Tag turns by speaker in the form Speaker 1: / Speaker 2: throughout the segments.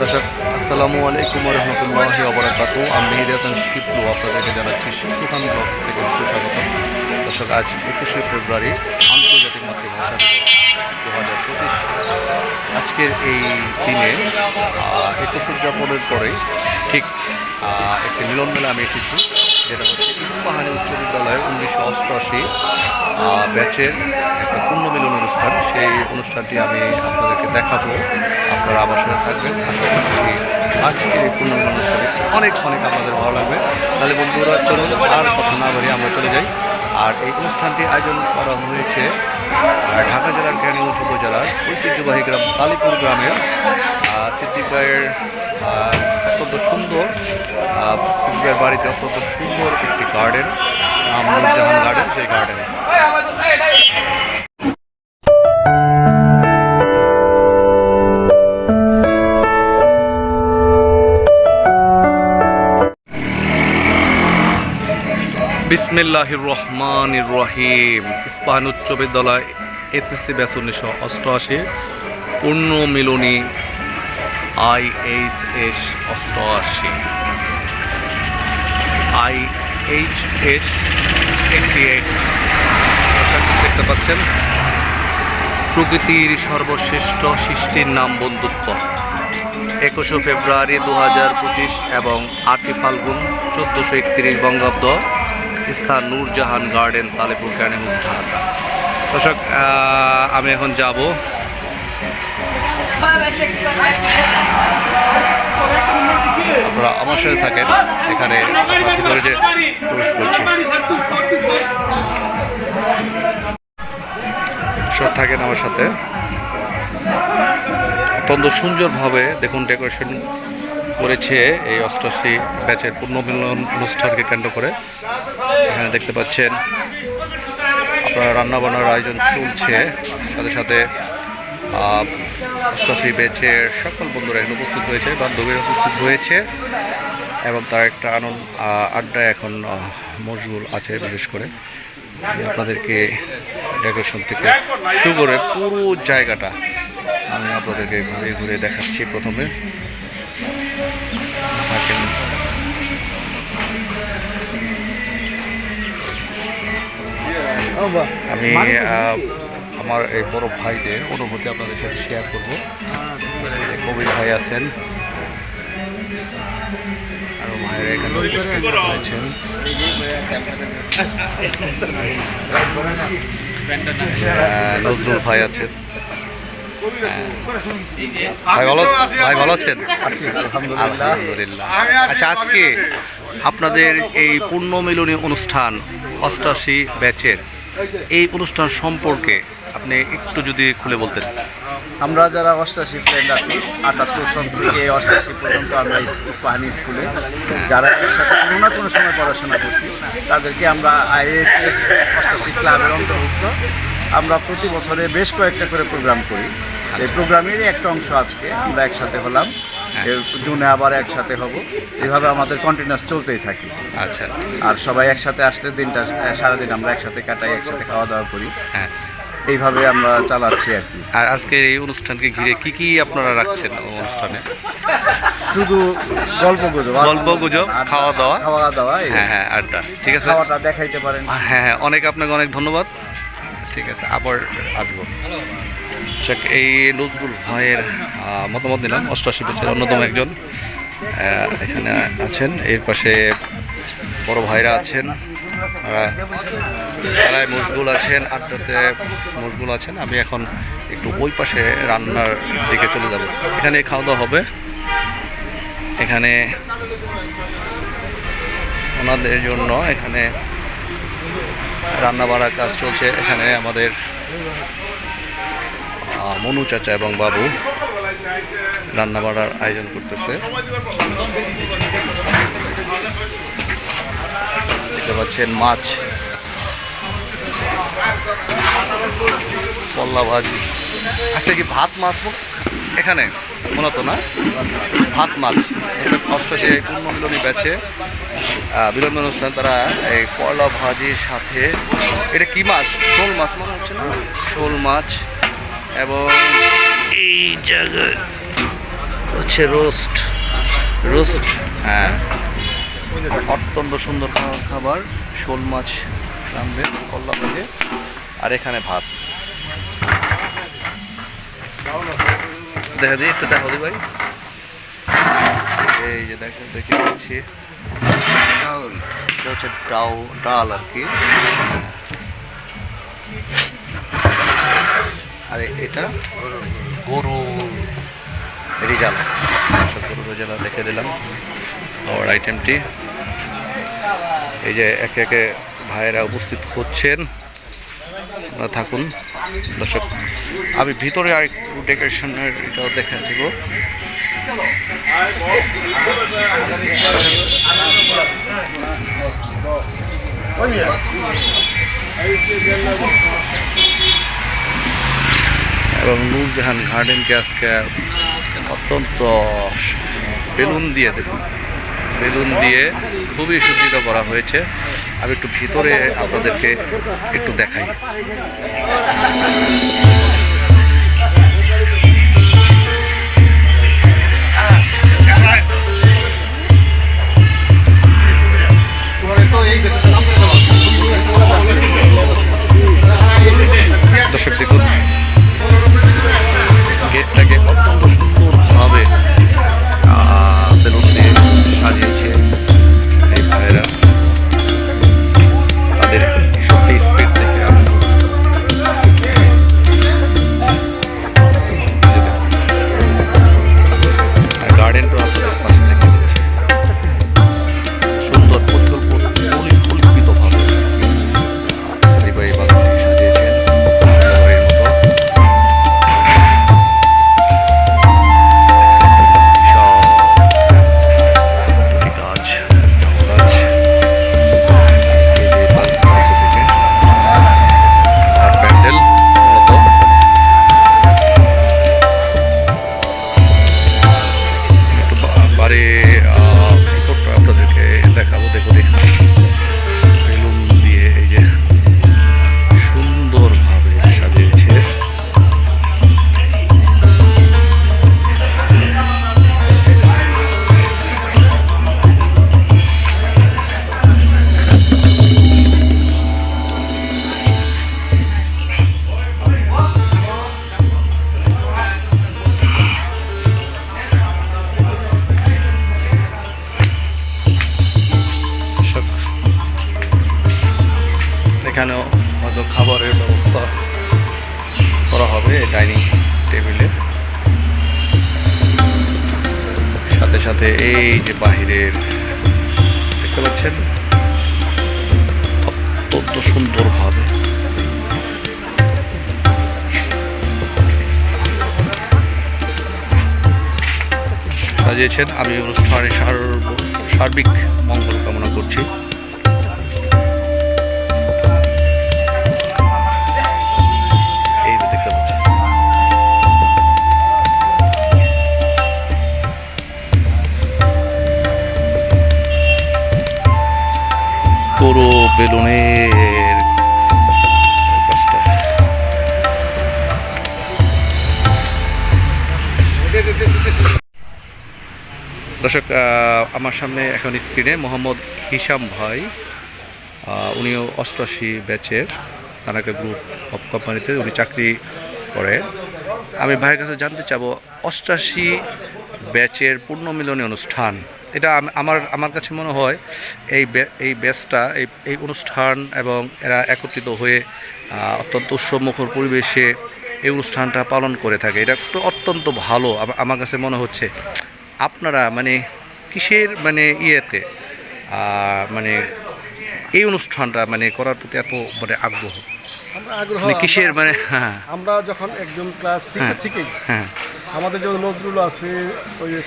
Speaker 1: দর্শক, আসসালামু আলাইকুম রহমতুল্লাহি ওবরাকাতু। আমি মেহেদি হাসান শিপলু আপনাদেরকে জানাচ্ছি শিপলু খান ব্লগস থেকে সুস্বাগত দর্শক, আজ একুশে ফেব্রুয়ারি, আন্তর্জাতিক মাতৃভাষা দিবস দু হাজার পঁচিশ। আজকের এই দিনে একুশ উদযাপনের পরে ঠিক একটি মিলন মেলা আমি এসেছি। যেটা হচ্ছে ইস্পাহানি উচ্চ বিদ্যালয়ে উনিশশো অষ্টআশি ব্যাচের একটা পূর্ণ মিলন অনুষ্ঠান। সেই অনুষ্ঠানটি আমি আপনাদেরকে দেখাবো। আপনারা আমার সাথে থাকবেন। আশা করছি আজকের এই পূর্ণ মিলন অনুষ্ঠানে অনেক অনেক আপনাদের ভালো লাগবে। তাহলে বন্ধুরা, চলুন, আর কথা না বাড়িয়ে আমরা চলে যাই। আর এই অনুষ্ঠানটি আয়োজন করা হয়েছে ঢাকা জেলার কেরানীগঞ্জ উপজেলার ঐতিহ্যবাহী গ্রাম, কালীপুর গ্রামের সিদ্দিক ভাইয়ের অত্যন্ত সুন্দর আহ, সিদ্দিক ভাইয়ের বাড়িতে অত্যন্ত সুন্দর একটি গার্ডেন নাম নুরজাহান গার্ডেন সেই গার্ডেনে বিসমিল্লাহির রহমান রহিম। ইস্পাহান উচ্চ বিদ্যালয় এসএসসি ব্যাস উনিশশো অষ্টআশি পূর্ণ মিলনী আই এইচ এস অষ্টআশি I H S eighty eight দেখতে পাচ্ছেন প্রকৃতির সর্বশ্রেষ্ঠ সৃষ্টির নাম বন্ধুত্ব। একুশে ফেব্রুয়ারি দু হাজার পঁচিশ এবং আটই ফাল্গুন চোদ্দোশো একত্রিশ বঙ্গাব্দ স্থান নূরজাহান গার্ডেন, তালেপুর ক্যানিগঞ্জ ঢাকা। দর্শক আমি এখন যাব আপনারা আমার সাথে থাকেন। এখানে ভিতরে যে প্রবেশ করছি। সব থাকেন আমার সাথে। অত্যন্ত সুন্দরভাবে দেখুন ডেকোরেশন করেছে এই অষ্টাশি ব্যাচের পুণ্যমিলন অনুষ্ঠানকে কেন্দ্র করে। এখানে দেখতে পাচ্ছেন, আপনার রান্নাবান্নার আয়োজন চলছে। সাথে সাথে অষ্টাশি ব্যাচের সকল বন্ধুরা এখানে উপস্থিত হয়েছে বান্ধবীরা উপস্থিত হয়েছে এবং তার একটা আনন্দ আহ, আড্ডায় এখন মশগুল আছে বিশেষ করে। আপনাদেরকে ডেকোরেশন থেকে শুরু করে পুরো জায়গাটা আমি আপনাদেরকে ঘুরে ঘুরে দেখাচ্ছি প্রথমে। আমি আমার এই বড় ভাইদের অনুভূতি আপনাদের সাথে শেয়ার করব। কবির ভাই আছেন। নজরুল ভাই আছেন। ভাই ভালো ভাই ভালো আছেন? আচ্ছা আজকে আপনাদের এই পূর্ণ মিলনী অনুষ্ঠান অষ্টাশি ব্যাচের এই অনুষ্ঠান সম্পর্কে আপনি একটু যদি খুলে বলতেন।
Speaker 2: আমরা যারা অষ্টাশি ফ্রেন্ড আছি আটাত্তর সন থেকে অষ্টাশি পর্যন্ত আমরা ইস্পাহানি স্কুলে যারা সাথে কোনো না কোনো সময় পড়াশোনা করছি তাদেরকে আমরা আইএস অষ্টাশি ক্লাবের অন্তর্ভুক্ত। আমরা প্রতি বছরে বেশ কয়েকটা করে প্রোগ্রাম করি। এই প্রোগ্রামেরই একটা অংশ আজকে আমরা একসাথে হলাম। জুনে আবার একসাথে হব। এভাবে আমাদের কন্টিনিউস চলতেই থাকি।
Speaker 1: আচ্ছা।
Speaker 2: আর সবাই একসাথে আসলে দিনটা সারাদিন আমরা একসাথে কাটাই একসাথে খাওয়া দাওয়া করি।
Speaker 1: হ্যাঁ।
Speaker 2: এইভাবে আমরা চালাচ্ছি আর কি।
Speaker 1: আর আজকে এই অনুষ্ঠানকে ঘিরে কি কি আপনারা রাখছেন অনুষ্ঠানে?
Speaker 2: শুধু গল্প গুজব
Speaker 1: গল্প গুজব, খাওয়া দাওয়া।
Speaker 2: খাওয়া দাওয়া
Speaker 1: হ্যাঁ হ্যাঁ আড্ডা ঠিক আছে?
Speaker 2: খাওয়াটা দেখাইতে পারেন।
Speaker 1: হ্যাঁ হ্যাঁ অনেক আপনাকে অনেক ধন্যবাদ। ঠিক আছে আবার আসব। এই নজরুল ভাইয়ের মতামত দিলাম অষ্টআশি বছর অন্যতম একজন এখানে আছেন। এর পাশে বড় ভাইরা আছেন। তারাই মশগুল আছেন, আড্ডাতে মশগুল আছেন। আমি এখন একটু ওই পাশে রান্নার দিকে চলে যাব। এখানে খাওয়া দাওয়া হবে। এখানে ওনাদের জন্য এখানে রান্না বাড়ার কাজ চলছে। এখানে আমাদের মনু চাচা এবং বাবু রান্না বাড়ার আয়োজন করতেছে। দেখতে পাচ্ছেন মাছ। পল্লা ভাজি। আজকে কি ভাত মাছ? এখানে, মূলত না? ভাত মাছ। অষ্টাশি পূর্ণমিলনী ব্যাচে বিলম্ব অনুষ্ঠান তারা এই কলা ভাজির সাথে এটা কি মাছ? শোল মাছ মনে হচ্ছে না? শোল মাছ এবং এই জায়গায় হচ্ছে রোস্ট। রোস্ট হ্যাঁ। অত্যন্ত সুন্দর খাবার- শোল মাছ রাঁধবে কল্লা ভেজে আর এখানে ভাত। দেখা দিই একটু দেখা দি ভাই। এই যে দেখো দেখে দিচ্ছি এটা হচ্ছে ডাউ ডাল আর কি। আর এটা গরু রিজালা। সব গরু রিজালা দেখে দিলাম। খাওয়ার আইটেমটি এই যে একে একে ভাইয়েরা উপস্থিত হচ্ছেন থাকুন। দর্শক, আমি ভিতরে আর একটু ডেকোরেশনের এটাও দেখে দিব। এবং নূরজাহান গার্ডেনকে আজকে অত্যন্ত বেলুন দিয়ে দেখুন। বেলুন দিয়ে খুবই সজ্জিত করা হয়েছে। আমি একটু ভিতরে আপনাদেরকে একটু দেখাই। দর্শক দেখুন, গেটটাকে অত্যন্ত এখানেও হয়তো খাবারের ব্যবস্থা করা হবে ডাইনিং টেবিলে। সাথে সাথে এই যে বাহিরের, দেখতে পাচ্ছেন? অত্যন্ত সুন্দরভাবে সাজিয়েছেন আমি অনুষ্ঠানে সার্ব- সার্বিক মঙ্গল কামনা করছি। বেলুনের দর্শক আমার সামনে এখন স্ক্রিনে মোহাম্মদ হিসাম ভাই। উনিও অষ্টআশি ব্যাচের তানাকা গ্রুপ অফ কোম্পানিতে উনি চাকরি করেন। আমি ভাইয়ের কাছে জানতে চাবো, অষ্টআশি ব্যাচের পূর্ণ মিলনী অনুষ্ঠান এটা আমার আমার কাছে মনে হয় এই এই ব্যাচটা এই এই অনুষ্ঠান এবং এরা একত্রিত হয়ে অত্যন্ত উৎসবমুখর পরিবেশে এই অনুষ্ঠানটা পালন করে থাকে। এটা অত্যন্ত ভালো। আমার কাছে মনে হচ্ছে আপনারা মানে কিসের মানে ইয়েতে মানে এই অনুষ্ঠানটা মানে করার প্রতি এত মানে আগ্রহ?
Speaker 3: আমরা আগ্রহ
Speaker 1: মানে কিসের মানে হ্যাঁ।
Speaker 3: আমরা যখন একদম ক্লাস সিক্সে
Speaker 1: হ্যাঁ।
Speaker 3: থেকেই
Speaker 1: হ্যাঁ।
Speaker 3: আমাদের যে নজরুল আছে ওই যে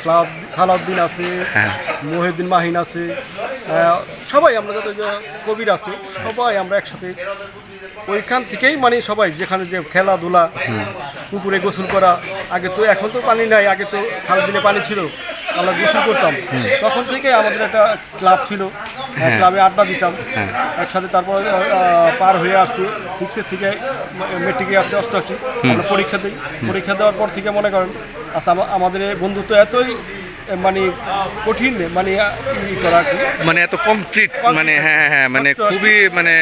Speaker 3: সালাউদ্দিন আছে
Speaker 1: হ্যাঁ।
Speaker 3: মহিউদ্দিন মাহিন আছে সবাই আমরা যত যে কবির আছে সবাই আমরা একসাথে ওইখান থেকেই মানে সবাই যেখানে যে খেলাধুলা পুকুরে গোসল করা আগে তো এখন তো পানি নাই আগে তো খাল বিলে পানি ছিল। আমরা গোসল করতাম। তখন থেকে আমাদের একটা ক্লাব ছিল। ক্লাবে আড্ডা দিতাম।
Speaker 1: হ্যাঁ।
Speaker 3: একসাথে তারপর পার হয়ে আসছি। সিক্সের থেকে মেট্রিকে আসছে অষ্টআশি। আমরা পরীক্ষা দিই। পরীক্ষা দেওয়ার পর থেকে মনে করেন আচ্ছা আমাদের বন্ধুত্ব এতই মানে কঠিন মানে করা
Speaker 1: মানে এত কংক্রিট মানে হ্যাঁ হ্যাঁ, হ্যাঁ মানে খুবই মানে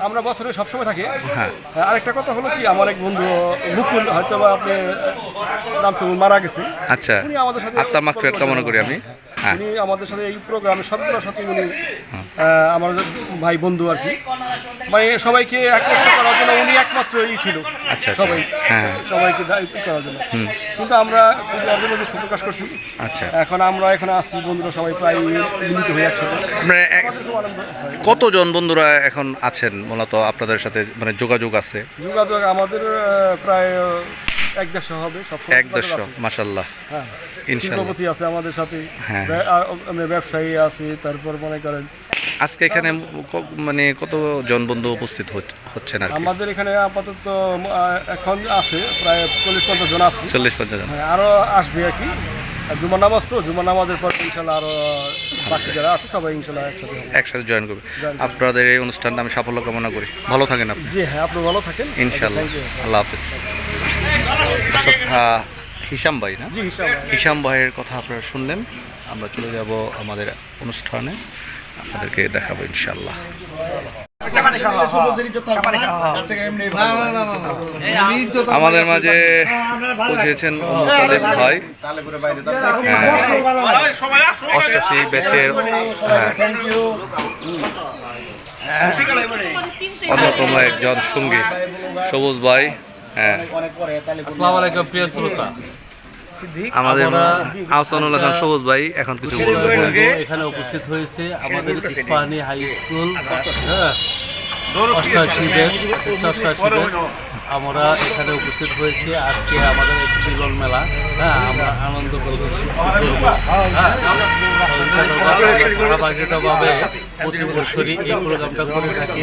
Speaker 3: আমরা বছরে সবসময় থাকি।
Speaker 1: হ্যাঁ।
Speaker 3: আরেকটা কথা হলো কি আমার এক বন্ধু মুকুল হয়তো আপনি নাম শুনুন মারা গেছে।
Speaker 1: আচ্ছা।
Speaker 3: আমাদের সাথে
Speaker 1: আত্মা মাকফিরাত কামনা করি আমি।
Speaker 3: উনি আমাদের সাথে এই প্রোগ্রামে সবগুলোর সাথে উনি আমার ভাই বন্ধু আর কি। মানে সবাইকে একত্র করার জন্য উনি একমাত্র ই ছিল।
Speaker 1: আচ্ছা, আচ্ছা।
Speaker 3: সবাই
Speaker 1: হ্যাঁ, হ্যাঁ।
Speaker 3: সবাইকে দায়িত্ব করার জন্য। কিন্তু আমরা অর্জনে দুঃখ প্রকাশ করছি।
Speaker 1: আচ্ছা।
Speaker 3: এখন আমরা এখানে আসছি বন্ধুরা সবাই প্রায় মিলিত হয়ে একসাথে।
Speaker 1: মানে
Speaker 3: হয়।
Speaker 1: কতজন বন্ধুরা এখন আছেন? মূলত আপনাদের সাথে মানে যোগাযোগ আছে।
Speaker 3: যোগাযোগ আমাদের প্রায় এক দেড়শো হবে সব
Speaker 1: এক দেড়শো মাসাল্লাহ
Speaker 3: হ্যাঁ শিল্পপতি আছে আমাদের সাথে।
Speaker 1: হ্যাঁ।
Speaker 3: আর, মানে ব্যবসায়ী আছে তারপর মনে করেন
Speaker 1: আজকে এখানে মানে কতজন বন্ধু উপস্থিত হচ- হচ্ছেন আর কি?
Speaker 3: আমাদের এখানে আপাতত এখন আছে প্রায় চল্লিশ পঞ্চাশ জন আছে।
Speaker 1: চল্লিশ পঞ্চাশ জন।
Speaker 3: হ্যাঁ, আরও আসবে আর কি। আর নামাজ তো নামাজের পর ইনশাল্লাহ বাকি যারা আছে সবাই ইনশাল্লাহ একসাথে
Speaker 1: একসাথে জয়েন করবে। আপনাদের এই অনুষ্ঠানটা আমি সাফল্য কামনা করি। ভালো থাকেন আপনি।
Speaker 3: জি হ্যাঁ আপনি ভালো থাকেন।
Speaker 1: ইনশাল্লাহ আল্লাহ হাফিজ। দর্শক হিসাম ভাই না? হিসাম ভাইয়ের কথা আপনারা শুনলেন। আমরা চলে যাব আমাদের অনুষ্ঠানে। আপনাদেরকে দেখাবো ইনশাল্লাহ আমাদের মাঝে পৌঁছেছেন মোতালেব ভাই। হ্যাঁ, অষ্টাশি ব্যাচের হ্যাঁ, অন্যতম একজন সঙ্গী সবুজ ভাই।
Speaker 4: আসসালামু আলাইকুম প্রিয় শ্রোতা।
Speaker 1: আমাদের
Speaker 4: আমরা-
Speaker 1: আহসানুল হাসান সবুজ ভাই এখন কিছু বলবে
Speaker 4: এখানে উপস্থিত হয়েছে আমাদের ইস্পাহানি হাই স্কুল হ্যাঁ, আমরা এখানে উপস্থিত হয়েছি আজকে আমাদের মিলন মেলা হ্যাঁ আমরা আনন্দ করব ধারাবাহিকভাবে প্রতি বছরই এই প্রোগ্রামটা করে থাকি।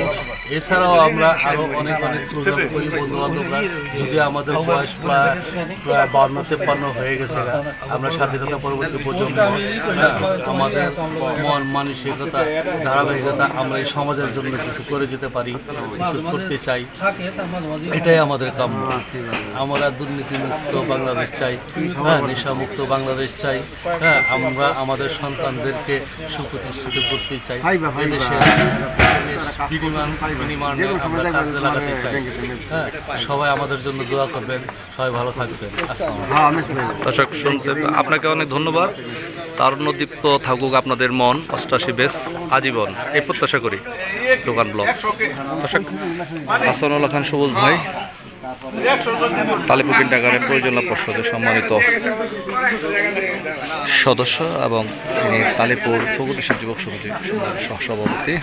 Speaker 4: এছাড়াও আমরা আরও অনেক অনেক প্রোগ্রাম করি বন্ধু বান্ধবরা যদি আমাদের বয়স প্রায় প্রায় বান্ন তেপ্পান্ন হয়ে গেছে আমরা স্বাধীনতা পরবর্তী প্রজন্ম হ্যাঁ, আমাদের মন মানসিকতা ধারাবাহিকতা আমরা এই সমাজের জন্য কিছু করে যেতে পারি কিছু করতে চাই। এটাই আমাদের কাম্য। আমরা দুর্নীতিমুক্ত বাংলাদেশ চাই হ্যাঁ নেশামুক্ত বাংলাদেশ চাই হ্যাঁ আমরা আমাদের সন্তানদেরকে সুপ্রতিষ্ঠিত করতে চাই। আমরা কাজে লাগাতে চাই। হ্যাঁ সবাই আমাদের জন্য দোয়া করবেন সবাই ভালো থাকবেন। আসসালামু
Speaker 1: দর্শক শুনতে আপনাকে অনেক ধন্যবাদ। তারুণ্যদীপ্ত থাকুক আপনাদের মন অষ্টাশি বেশ আজীবন। এই প্রত্যাশা করি দোকান ব্লগ। দর্শক হাসানুল্লাহ খান সবুজ ভাই তালিপুকিন ডাকারের প্রয়োজনীয় পর্ষদের সম্মানিত সদস্য এবং তিনি তালিপুর প্রগতিশীল যুবক সমিতির সহসভাপতি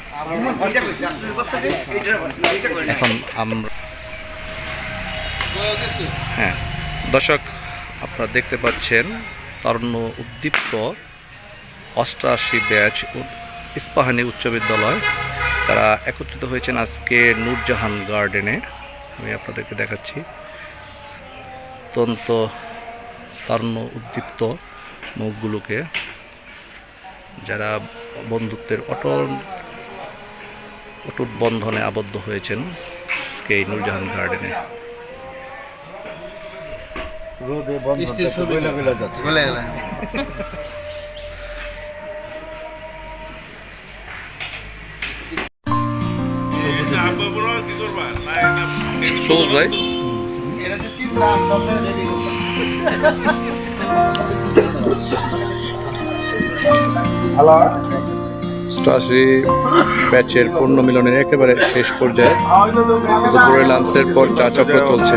Speaker 1: এখন আমরা হ্যাঁ দর্শক, আপনারা দেখতে পাচ্ছেন তারুণ্য উদ্দীপ্ত অষ্টআশি ব্যাচ ইস্পাহানি উচ্চ বিদ্যালয়। তারা একত্রিত হয়েছেন আজকে নূরজাহান গার্ডেনে। আমি আপনাদেরকে দেখাচ্ছি। অত্যন্ত তারুণ্য উদ্দীপ্ত মুখগুলোকে। যারা বন্ধুত্বের অটল অটুট বন্ধনে আবদ্ধ হয়েছেন এই নূরজাহান গার্ডেনে।
Speaker 2: রোদে বন্ধ গলে গলে যাচ্ছে।
Speaker 1: সবুজ ভাই অষ্টআশি ব্যাচের পূর্ণ মিলনের একেবারে শেষ পর্যায়ে দুপুরে লাঞ্চের পর চা চক্র চলছে